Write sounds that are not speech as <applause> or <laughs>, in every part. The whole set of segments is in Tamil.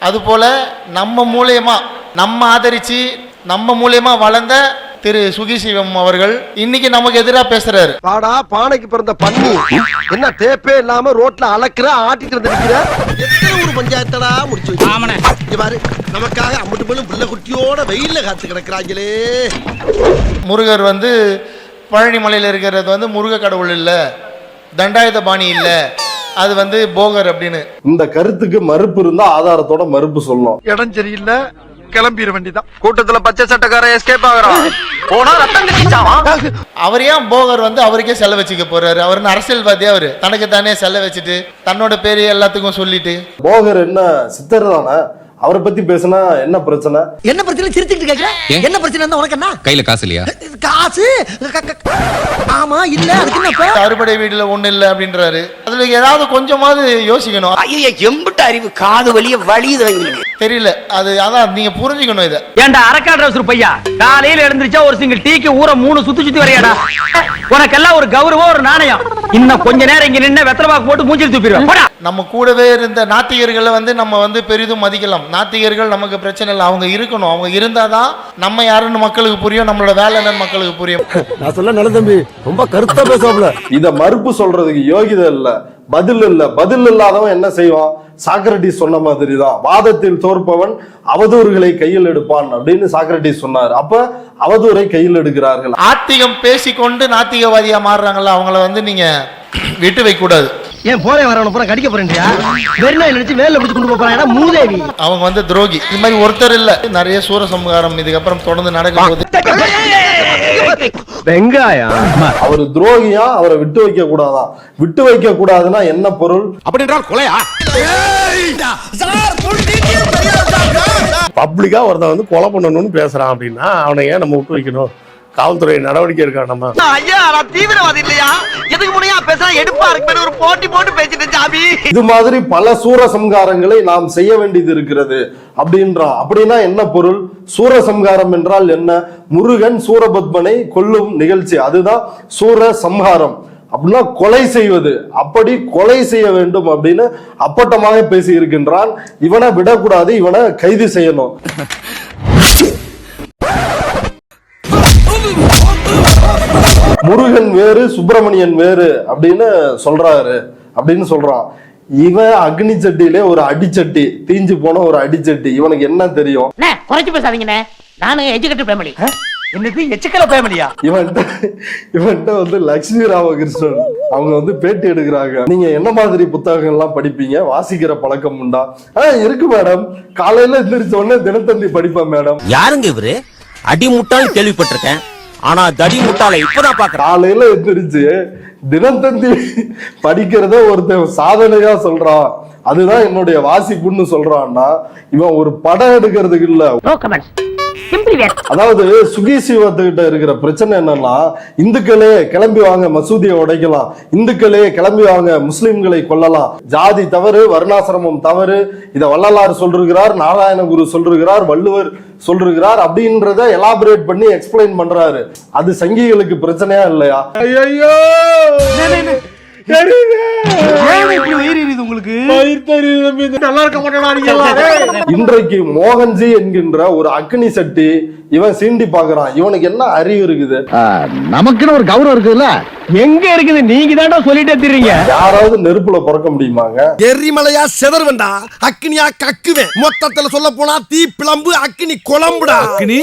அதுபோல் நம்ம மூலியமா நம்ம ஆதரித்து நம்ம மூலியமா வளர்ந்த திரு சுகிசிவம் அவர்கள் இன்னைக்கு நமக்கு எதிராக பேசுறாரு. பாடா பானைக்கு பிறந்த பண்ணி என்ன டேப்பே இல்லாம ரோட்ல அளக்குற ஆட்டிட்டு வந்து எத்தனை ஒரு பஞ்சாயத்தடா முடிச்சு வச்சு? இங்க பாரு நமக்காக அம்மட்டு போலும் பிள்ளை குட்டியோட வெயில்ல காத்து கிடக்குறாங்களே. முருகர் வந்து பழனி மலையில் இருக்கிறது வந்து முருக கடவுள் இல்லை தண்டாயுத பாணி இல்லை. அது வந்து போகர் அப்படின்னு. இந்த கருத்துக்கு மறுப்பு இருந்தா ஆதாரத்தோட மறுப்பு சொல்லணும். இடம் சரியில்லை கிளம்பிட வேண்டிதான் கூட்டத்துல பச்சை சட்டக்காரன் எஸ்கேப் ஆகுறான். போனா ரத்தம் அவர் ஏன் போகர் வந்து அவருக்கே செல்ல வச்சுக்க போறாரு? அவர் அரசியல்வாதி அவர். தனக்கு தானே செல்ல வச்சுட்டு தன்னோட பேரு எல்லாத்துக்கும் சொல்லிட்டு. போகர் என்ன சித்தர் தானே? அவரை பத்தி பேசினா என்ன பிரச்சனை? என்ன பிரச்சனை? சிரிச்சுக்கிட்டு கேக்குற? என்ன பிரச்சனை? இருந்தா உனக்கு என்ன? கையில காசு இல்லையா? காசு? ஆமா இல்ல அதுக்கு என்ன? அறுபடை வீடுல ஒண்ணு இல்லை அப்படின்றாரு. அதுல ஏதாவது கொஞ்சமாவது யோசிக்கணும். ஐயா எம்பிட்ட அறிவு காது வலிய எங்களுக்கு தெரியல. அது அதான் நீங்க புரிஞ்சுக்கணும் இதை. ஏன்டா அரக்கா டிரஸ் பையா? காலையில எழுந்திருச்சா ஒரு சிங்கிள் டீக்கு ஊரை மூணு சுத்தி சுத்தி வரையாடா. உனக்கெல்லாம் ஒரு கௌரவம் ஒரு நாணயம். இன்னும் கொஞ்ச நேரம் இங்க நின்னு வெத்தலை பாக்கு போட்டு மூஞ்சில் துப்பிடுவேன் போடா. நம்ம கூடவே இருந்த நாத்திகர்களை வந்து நம்ம வந்து பெரிதும் மதிக்கலாம். நாத்திகர்கள் நமக்கு பிரச்சனை இல்லை. அவங்க இருக்கணும். அவங்க இருந்தாதான் நம்ம யாருன்னு மக்களுக்கு புரியும் நம்மளோட வேலை என்னன்னு மக்களுக்கு புரியும். நான் சொல்ல நல்ல தம்பி ரொம்ப கருத்தா பேசுவாப்ல. இத மறுப்பு சொல்றதுக்கு யோகிதை இல்ல. பதில் இல்ல. பதில் இல்லாதவன் என்ன செய்வான்? சாக்ரட்டிஸ் சொன்ன மாதிரி தான் வாதத்தில் தோற்பவன் அவதூறுகளை கையில் எடுப்பான் அப்படின்னு சாக்ரட்டிஸ் சொன்னார். அப்ப அவதூறை கையில் எடுக்கிறார்கள். ஆத்திகம் பேசிக்கொண்டு நாத்திகவாதியா மாறுறாங்கல்ல அவங்கள வந்து நீங்க விட்டு வைக்க கூடாது. ஏன் போறே வரவன பூரா கடிக்க போறேன்டியா? வெறுநாய் நினைச்சு வேலை பிடிச்சு கொண்டு போறாங்க மூதேவி. அவங்க வந்து துரோகி. இது மாதிரி ஒருத்தர் இல்ல. நிறைய சூரசம்ஹாரம் இதுக்கப்புறம் தொடர்ந்து நடக்கும் போது வெங்காயம். அவர் துரோகியா? அவரை விட்டு வைக்க கூடாதான் விட்டு வைக்க கூடாதுன்னா என்ன பொருள்? அப்படின்றால் கொலையா? பப்ளிக்கா ஒருத்தன் வந்து கொலை பண்ணணும்னு பேசுறான் அப்படின்னா அவனை ஏன் நம்ம விட்டு வைக்கணும்? காவல்துறை நடவடிக்கை இருக்கா நம்ம ஐயா நான் தீவிரவாதி இல்லையா? எதுக்கு முனையா பேசுறா? எடுப்பா இருக்கு ஒரு போட்டி போட்டு பேசிட்டு ஜாபி. இது மாதிரி பல சூரசம்காரங்களை நாம் செய்ய வேண்டியது இருக்கிறது. அப்படின்றான் அப்படின்னா என்ன பொருள்? சூரசம்காரம் என்றால் என்ன? முருகன் சூரபத்மனை கொல்லும் நிகழ்ச்சி. அதுதான் சூரசம்ஹாரம். அப்படின்னா கொலை செய்வது. அப்படி கொலை செய்ய வேண்டும் அப்படின்னு அப்பட்டமாக பேசி இருக்கின்றான் இவனை விடக்கூடாது இவனை கைது செய்யணும். <laughs> முருகன் வேறு சுப்பிரமணியன் வேறு அப்படின்னு சொல்றாரு அப்படின்னு சொல்றான். இவன் அக்னி சட்டியிலே ஒரு அடிச்சட்டி தீஞ்சு போன ஒரு அடிச்சட்டி. இவனுக்கு என்ன தெரியும்? குறைச்சு பேசாதீங்கண்ணே. நானும் எஜுகேட்டட் ஃபேமிலி என்னது எச்சுக்கல ஃபேமிலியா இவன்ட்ட இவன்ட்ட வந்து லட்சுமி ராமகிருஷ்ணன் அவங்க வந்து பேட்டி எடுக்கிறாங்க. நீங்க என்ன மாதிரி புத்தகங்கள் எல்லாம் படிப்பீங்க? வாசிக்கிற பழக்கம் உண்டா? ஆ இருக்கு மேடம். காலையில எந்திரிச்ச உடனே தினத்தந்தி படிப்பேன் மேடம். யாருங்க இவரு? அடி முட்டாள் கேள்விப்பட்டிருக்கேன். ஆனா தடி முட்டாளை இப்பதான் பாக்குறேன் காலையில எந்திரிச்சு தினத்தந்தி படிக்கிறத ஒருத்தன் சாதனையா சொல்றான். அதுதான் என்னுடைய வாசிப்புன்னு சொல்றான்னா இவன் ஒரு படம் எடுக்கிறதுக்கு இல்ல. அதாவது சுகி சிவத்துக்கிட்ட இருக்கிற பிரச்சனை என்னன்னா இந்துக்களே கிளம்பி வாங்க மசூதியை உடைக்கலாம். இந்துக்களே கிளம்பி வாங்க முஸ்லிம்களை கொல்லலாம். ஜாதி தவறு வர்ணாசிரமம் தவறு இத வள்ளலார் சொல்லிருக்கிறார் நாராயணகுரு சொல்லிருக்கிறார் வள்ளுவர் சொல்லிருக்கிறார் அப்படின்றத எலாபரேட் பண்ணி எக்ஸ்பிளைன் பண்றாரு. அது சங்கிகளுக்கு பிரச்சனையா இல்லையா? ஐயோ இன்றைக்கு மோகன்ஜி என்கின்ற ஒரு அக்னி சட்டி இவன் சீண்டி பாக்குறான் இவனுக்கு என்ன அறிவு இருக்குது? நமக்குன்னு ஒரு கௌரவம் இருக்குல்ல எங்க இருக்குது? நீங்க தாண்டா சொல்லிட்டே திரியீங்க யாராவது நெருப்புல பிறக்க முடியுமாங்க? எரிமலையா செதறுவண்டா அக்னியா கக்குவேன். மொத்தத்துல சொல்ல போனா தீ பிளம்பு அக்னி குழம்புடா. அக்னி?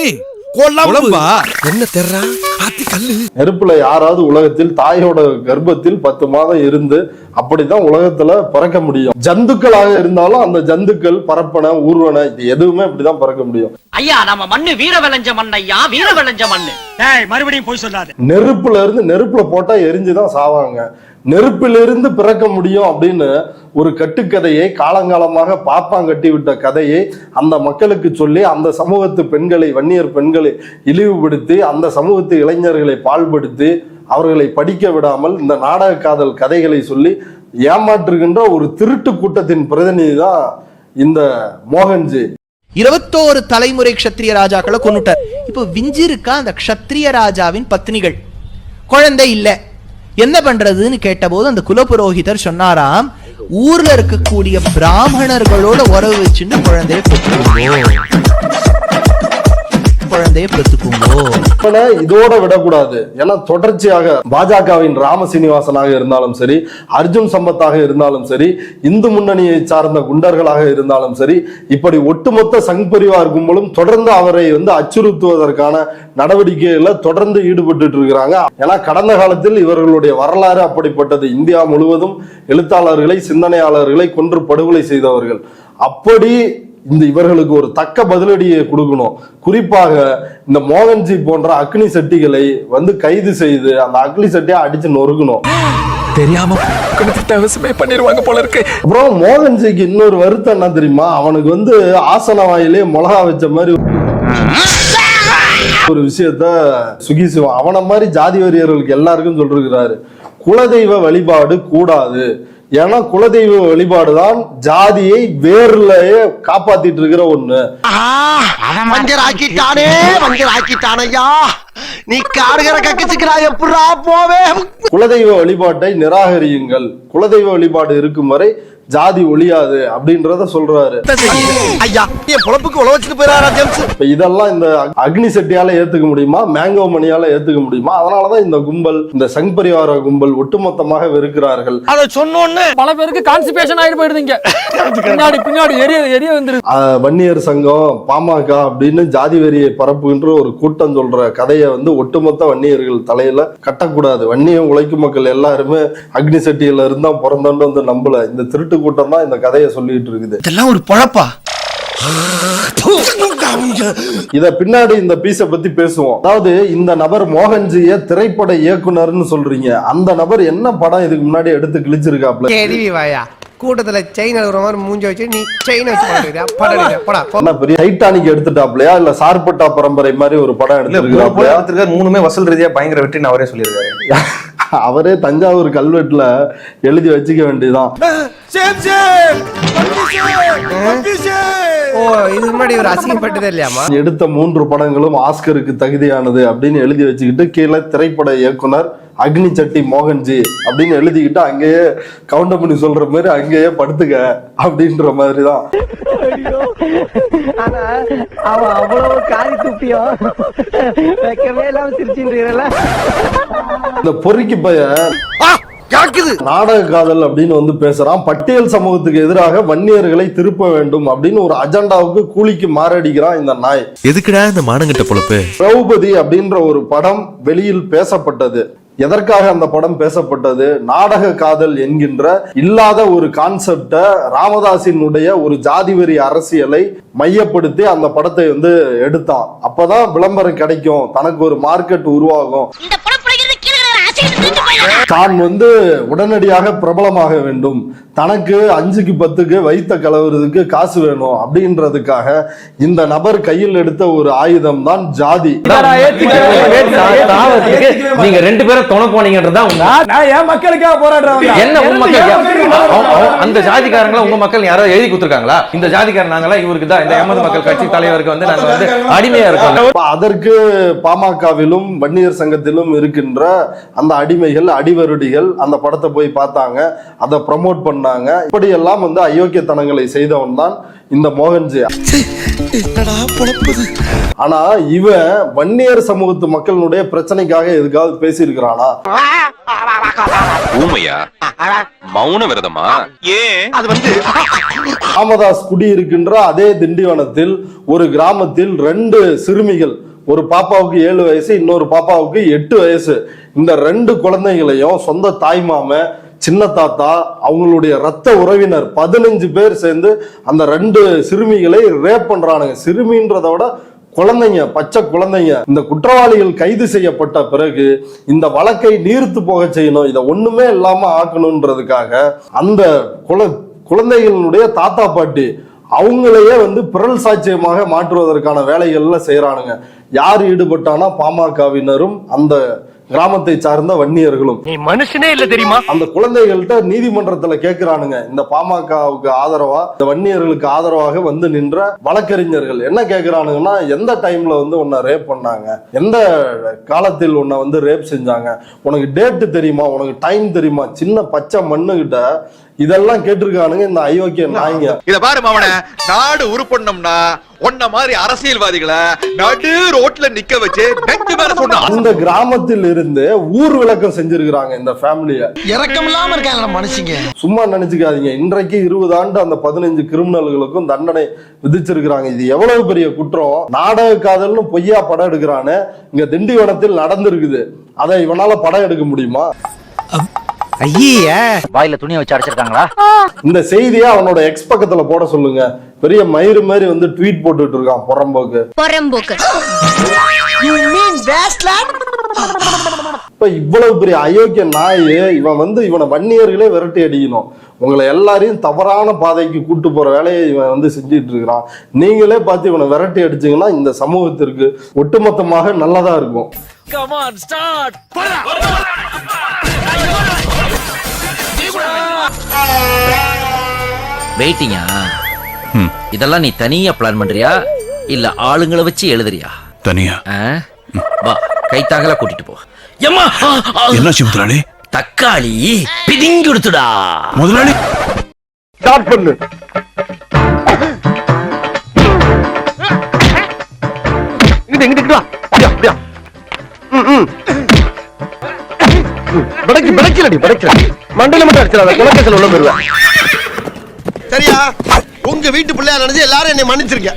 குழம்பா என்ன தெர்றா? பாத்தி கல்லு. நெருப்புல யாராவது உலகத்தில் தாயோட கர்ப்பத்தில் பத்து மாதம் இருந்து அப்படிதான் உலகத்துல பிறக்க முடியும். ஜந்துக்களாக இருந்தாலும் அந்த ஜந்துக்கள் பரப்பன ஊர்வன இது எதுவுமே இப்படிதான் பிறக்க முடியும். ஐயா நம்ம மண்ணு வீர விளைஞ்ச மண் ஐயா வீர விளைஞ்ச மண்ணு மறுபடியும் போய் சொல்லாத. நெருப்புல இருந்து நெருப்புல போட்டா எரிஞ்சுதான் சாவாங்க. நெருப்பிலிருந்து பிறக்க முடியும் அப்படின்னு ஒரு கட்டுக்கதையை காலங்காலமாக பாப்பான் கட்டி விட்ட கதையை அந்த மக்களுக்கு சொல்லி அந்த சமூகத்து பெண்களை வன்னியர் பெண்களை இழிவுபடுத்தி அந்த சமூகத்து இளைஞர்களை பாழ்படுத்தி அவர்களை படிக்க விடாமல் இந்த நாடக காதல் கதைகளை சொல்லி ஏமாற்றுகின்ற ஒரு திருட்டு கூட்டத்தின் பிரதிநிதி தான் இந்த மோகன்ஜி. இருபத்தோரு தலைமுறை க்ஷத்ரிய ராஜாக்களை கொண்டுட்டார் இப்போ விஞ்சி இருக்கா அந்த க்ஷத்ரிய ராஜாவின் பத்னிகள்? குழந்தை இல்லை. என்ன பண்றதுன்னு கேட்டபோது அந்த குலபுரோகிதர் சொன்னாராம் ஊர்ல இருக்கக்கூடிய பிராமணர்களோட உறவு வச்சுட்டு குழந்தைய குழந்தைய பெற்றுக்கோங்க. இதோட விடக்கூடாது. ஏன்னா தொடர்ச்சியாக பாஜகவின் ராம சீனிவாசனாக இருந்தாலும் சரி அர்ஜுன் சம்பத்தாக இருந்தாலும் சரி இந்து முன்னணியை சார்ந்த குண்டர்களாக இருந்தாலும் சரி இப்படி ஒட்டுமொத்த சங் பரிவார் கும்பலும் தொடர்ந்து அவரை வந்து அச்சுறுத்துவதற்கான நடவடிக்கைகள்ல தொடர்ந்து ஈடுபட்டு இருக்கிறாங்க. ஏன்னா கடந்த காலத்தில் இவர்களுடைய வரலாறு அப்படிப்பட்டது இந்தியா முழுவதும் எழுத்தாளர்களை சிந்தனையாளர்களை கொன்று படுகொலை செய்தவர்கள். அப்படி இந்த இவர்களுக்கு ஒரு தக்க பதிலடியை கொடுக்கணும். குறிப்பாக இந்த மோகன்ஜி போன்ற அக்னி சட்டிகளை வந்து கைது செய்து அந்த அக்னி சட்டியை அடிச்சு நொறுக்கணும். தெரியாம அவசியமே பண்ணிருவாங்க போல இருக்கு. அப்புறம் மோகன்ஜிக்கு இன்னொரு வருத்தம் என்ன தெரியுமா? அவனுக்கு வந்து ஆசன வாயிலே மிளகா வச்ச மாதிரி ஒரு விஷயத்த சுகி சிவம் அவன மாதிரி ஜாதி வெறியர்களுக்கு எல்லாருக்கும் சொல்லிருக்கிறாரு. குலதெய்வ வழிபாடு கூடாது. ஏன்னா குலதெய்வ வழிபாடு தான் ஜாதியை வேர்லயே காப்பாத்திட்டு இருக்கிற ஒண்ணு நீ காடுகிற கக்கச்சுக்கிறா எப்படா போவே? குலதெய்வ வழிபாட்டை நிராகரியுங்கள். குலதெய்வ வழிபாடு இருக்கும் வரை ஜாதி ஒழியாது அப்படின்றத சொல்றாரு. ஐயா என் பொழப்புக்கு உழ வச்சுட்டு போயிடாரா ஜேம்ஸ்? இப்ப இதெல்லாம் இந்த அக்னி செட்டியால ஏத்துக்க முடியுமா? மேங்கோ மணியால ஏத்துக்க முடியுமா? அதனாலதான் இந்த கும்பல் இந்த சங் பரிவார கும்பல் ஒட்டுமொத்தமாக வெறுக்கிறார்கள். அத சொன்னோன்னு பல பேருக்கு கான்ஸ்டிபேஷன் ஆயிட்டு போயிடுதுங்க. பின்னாடி பின்னாடி எரிய எரிய வந்துருது. ஆஹ் வன்னியர் சங்கம் பாமக அப்படின்னு ஜாதி வெறியை பரப்புகின்ற ஒரு கூட்டம் சொல்ற கதையை வந்து ஒட்டுமொத்த வன்னியர்கள் தலையில கட்டக்கூடாது. வன்னியம் உழைக்கும் மக்கள் எல்லாருமே அக்னி செட்டியில இருந்தா பிறந்தோன்னு வந்து நம்பல. இந்த திருட்டு கூட்டம் தான் இந்த கதையை சொல்லிட்டு இருக்குது. இதெல்லாம் ஒரு பொழப்பா? இத பின்னாடி இந்த பீஸ பத்தி பேசுவோம். அதாவது இந்த நபர் மோகன்ஜிய திரைப்பட இயக்குனர்னு சொல்றீங்க. அந்த நபர் என்ன படம் இதுக்கு முன்னாடி எடுத்து கிழிச்சிருக்காப்ல? கேள்வி வாயா. கூட்டத்துல செயின் அழுகுற மாதிரி மூஞ்சி வச்சு நீ செயின் வச்சு படம் படம் போடா என்ன பெரிய டைட்டானிக் எடுத்துட்டாப்லையா? இல்ல சார்பட்டா பரம்பரை மாதிரி ஒரு படம் எடுத்துருக்காப்லையா மூணுமே வசூல் ரீதியா பயங்கர வெற்றின்னு அவரே சொல்லியிருக்காரு. <laughs> அவரே தஞ்சாவூர் கல்வெட்டுல எழுதி வச்சுக்க வேண்டியதுதான் ஓ இதுக்கு முன்னாடி ஒரு அசிங்கப்பட்டதே இல்லையாமா எடுத்த மூன்று படங்களும் ஆஸ்கருக்கு தகுதியானது அப்படின்னு எழுதி வச்சுக்கிட்டு கீழே திரைப்பட இயக்குனர் அக்னி சட்டி மோகன்ஜி அப்படின்னு எழுதிக்கிட்டு அங்கேயே கவுண்டர் பண்ணி சொல்ற மாதிரி அங்கேயே படுத்துக்க அப்படின்ற மாதிரி தான் ஆனா அவன் அவ்வளவு காரி துப்பியோ? வைக்கவே இல்லாம சிரிச்சுன்றீங்களா இந்த பொறுக்கி பையன் கேக்குது நாடக காதல் அப்படின்னு வந்து பேசுறான். பட்டியல் சமூகத்துக்கு எதிராக வன்னியர்களை திருப்ப வேண்டும் அப்படின்னு ஒரு அஜெண்டாவுக்கு கூலிக்கு மாரடிக்கிறான் இந்த நாய். எதுக்குடா இந்த மானங்கிட்ட பொழப்பு? திரௌபதி அப்படின்ற ஒரு படம் வெளியில் பேசப்பட்டது. எதற்காக அந்த படம் பேசப்பட்டது? நாடக காதல் என்கின்ற இல்லாத ஒரு கான்செப்ட ராமதாசினுடைய ஒரு ஜாதி வெறி அரசியலை மையப்படுத்தி அந்த படத்தை வந்து எடுத்தான். அப்பதான் விளம்பரம் கிடைக்கும். தனக்கு ஒரு மார்க்கெட் உருவாகும். தான் வந்து உடனடியாக பிரபலமாக வேண்டும். தனக்கு அஞ்சுக்கு பத்துக்கு வைத்த கலவுறதுக்கு காசு வேணும் அப்படின்றதுக்காக இந்த நபர் கையில் எடுத்த ஒரு ஆயுதம் தான் ஜாதி. நீங்க ரெண்டு பேரும் துணை போனீங்கன்றதா என் மக்களுக்காக போராடுறவங்க என்ன உங்க மக்கள் அந்த ஜாதிக்காரங்கள உங்க மக்கள் யாராவது எழுதி கொடுத்துருக்காங்களா? இந்த ஜாதிக்காரன் நாங்களா இவருக்கு தான் இந்த எமது மக்கள் கட்சி தலைவருக்கு வந்து நாங்க வந்து அடிமையா இருக்கோம். அதற்கு பாமகவிலும் வன்னியர் சங்கத்திலும் இருக்கின்ற அந்த அடிமைகள் அடிவருடிகள் அந்த படத்தை போய் பார்த்தாங்க. அதை ப்ரமோட் பண்ணாங்க. இப்படி எல்லாம் வந்து அயோக்கியத்தனங்களை செய்தவன் தான் இந்த மோகன்ஜி ஆனா இவன் வன்னியர் சமூகத்து மக்களுடைய பிரச்சனைக்காக எதுக்காவது பேசியிருக்கிறானா? ஊமையா? மௌன விரதமா? ஏன்? அது வந்து ராமதாஸ் குடியிருக்கின்ற அதே திண்டிவனத்தில் ஒரு கிராமத்தில் ரெண்டு சிறுமிகள் ஒரு பாப்பாவுக்கு ஏழு வயசு இன்னொரு பாப்பாவுக்கு எட்டு வயசு. இந்த ரெண்டு குழந்தைகளையும் சொந்த தாய்மாம சின்ன தாத்தா அவங்களுடைய ரத்த உறவினர் பதினஞ்சு பேர் சேர்ந்து அந்த ரெண்டு சிறுமிகளை ரேப் பண்றானுங்க. சிறுமின்றத விட குழந்தைங்க பச்சை குழந்தைங்க இந்த குற்றவாளிகள் கைது செய்யப்பட்ட பிறகு இந்த வழக்கை நீர்த்து போக செய்யணும். இதை ஒண்ணுமே இல்லாம ஆக்கணுன்றதுக்காக அந்த குழந்தைகளுடைய தாத்தா பாட்டி அவங்களையே வந்து பிறல் சாட்சியமாக மாற்றுவதற்கான வேலைகள்ல செய்யறானுங்க யார் ஈடுபட்டானா பாமகவினரும் அந்த கிராமத்தை சார்ந்த வன்னியர்களும். மனுஷனே இல்ல தெரியுமா? அந்த குழந்தைகள்கிட்ட நீதிமன்றத்துல கேக்குறானுங்க. இந்த பாமகவுக்கு ஆதரவா இந்த வன்னியர்களுக்கு ஆதரவாக வந்து நின்ற வழக்கறிஞர்கள் என்ன கேக்குறானுங்கன்னா எந்த டைம்ல வந்து உன்னை ரேப் பண்ணாங்க? எந்த காலத்தில் உன்னை வந்து ரேப் செஞ்சாங்க? உனக்கு டேட்டு தெரியுமா? உனக்கு டைம் தெரியுமா? சின்ன பச்சை மண்ணுகிட்ட இதெல்லாம் கேட்டிருக்கானுங்க இந்த அயோக்கிய நாய்ங்க. இத பாரு மாவன நாடு உருப்படணும்னா உன்ன மாதிரி அரசியல்வாதிகளை நடு ரோட்ல நிக்க வச்சு நெஞ்சு மேல சொன்னா. அந்த கிராமத்தில் இருந்து ஊர் விளக்கம் செஞ்சிருக்கிறாங்க இந்த ஃபேமிலிய இறக்கம் இல்லாம இருக்காங்க மனுஷங்க. சும்மா நினைச்சுக்காதீங்க. இன்றைக்கு இருபது ஆண்டு அந்த பதினஞ்சு கிரிமினல்களுக்கும் தண்டனை விதிச்சிருக்கிறாங்க. இது எவ்வளவு பெரிய குற்றம்? நாடக காதல்னு பொய்யா படம் எடுக்கிறான்னு இங்க திண்டிவனத்தில் நடந்திருக்குது. அதை இவனால படம் எடுக்க முடியுமா? ஐய. வாயில துணியை வச்சு அடைச்சிருக்காங்களா? இந்த செய்தியை அவனோட எக்ஸ் பக்கத்துல போட சொல்லுங்க. பெரிய மயிறு மாதிரி வந்து ட்வீட் போட்டுட்டு இருக்கான் புறம்போக்கு. பொறம்போக்கு. இப்ப இவ்வளவு பெரிய அயோக்கிய நாய் இவன் வந்து இவனை வன்னியர்களே விரட்டி அடிக்கணும். உங்களை எல்லாரையும் தவறான பாதைக்கு கூட்டு போற வேலையை இவன் வந்து செஞ்சிட்டு இருக்கிறான். நீங்களே பார்த்து இவனை விரட்டி அடிச்சீங்கன்னா இந்த சமூகத்திற்கு ஒட்டுமொத்தமாக நல்லதா இருக்கும். வெயிட்டிங்கா? இதெல்லாம் நீ தனியா பிளான் பண்றியா? இல்ல ஆளுங்களை வச்சு எழுதுறியா? தனியா? வா கைத்தாகல கூட்டிட்டு போ. எம்மா! என்னாச்சு முதலாளி? தக்காளி பிதிங்கி கொடுத்துடா முதலாளி? ஸ்டார்ட் பண்ணு. இங்கிட்டு இங்கிட்டு வா. அப்படியா அப்படியா ம், ம். படைக்கு படைக்கலடி படைக்கல மண்டையில மட்டும் அடிச்சிடாத குலக்கேசல் உள்ள போயிருவேன் சரியா? உங்க வீட்டு பிள்ளையா நினைச்சு எல்லாரும் என்னை மன்னிச்சிருக்க